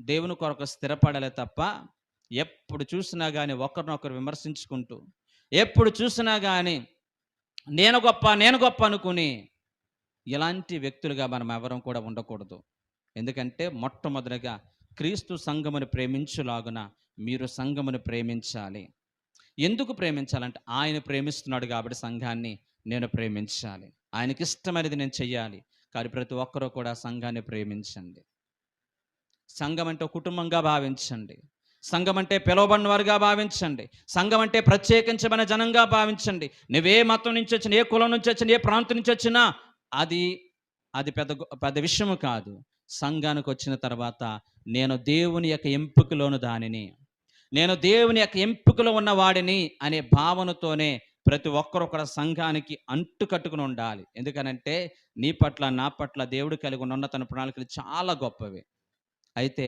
దేవుని కొరకు స్థిరపడాలి తప్ప ఎప్పుడు చూసినా కానీ ఒకరినొకరు విమర్శించుకుంటూ ఎప్పుడు చూసినా కానీ నేను గొప్ప నేను గొప్ప అనుకుని ఇలాంటి వ్యక్తులుగా మనం ఎవరం కూడా ఉండకూడదు. ఎందుకంటే మొట్టమొదటిగా క్రీస్తు సంఘమును ప్రేమించులాగున మీరు సంఘమును ప్రేమించాలి. ఎందుకు ప్రేమించాలంటే ఆయన ప్రేమిస్తున్నాడు కాబట్టి సంఘాన్ని నేను ప్రేమించాలి. ఆయనకి ఇష్టమైనది నేను చెయ్యాలి. కానీ ప్రతి ఒక్కరూ కూడా సంఘాన్ని ప్రేమించండి. సంఘం అంటే కుటుంబంగా భావించండి. సంఘం అంటే పిలువబడిన వారుగా భావించండి. సంఘం అంటే ప్రత్యేకించబడిన జనంగా భావించండి. నువ్వే మతం నుంచి వచ్చిన ఏ కులం నుంచి వచ్చిన ఏ ప్రాంతం నుంచి వచ్చినా అది అది పెద్ద పెద్ద విషయము కాదు. సంఘానికి వచ్చిన తర్వాత నేను దేవుని యొక్క ఎంపికలోను దానిని నేను దేవుని యొక్క ఎంపికలో ఉన్న వాడిని అనే భావనతోనే ప్రతి ఒక్కరు సంఘానికి అంటు కట్టుకుని ఉండాలి. ఎందుకనంటే నీ పట్ల నా పట్ల దేవుడు కలిగి ఉన్న ఉన్నతన ప్రణాళికలు చాలా గొప్పవి. అయితే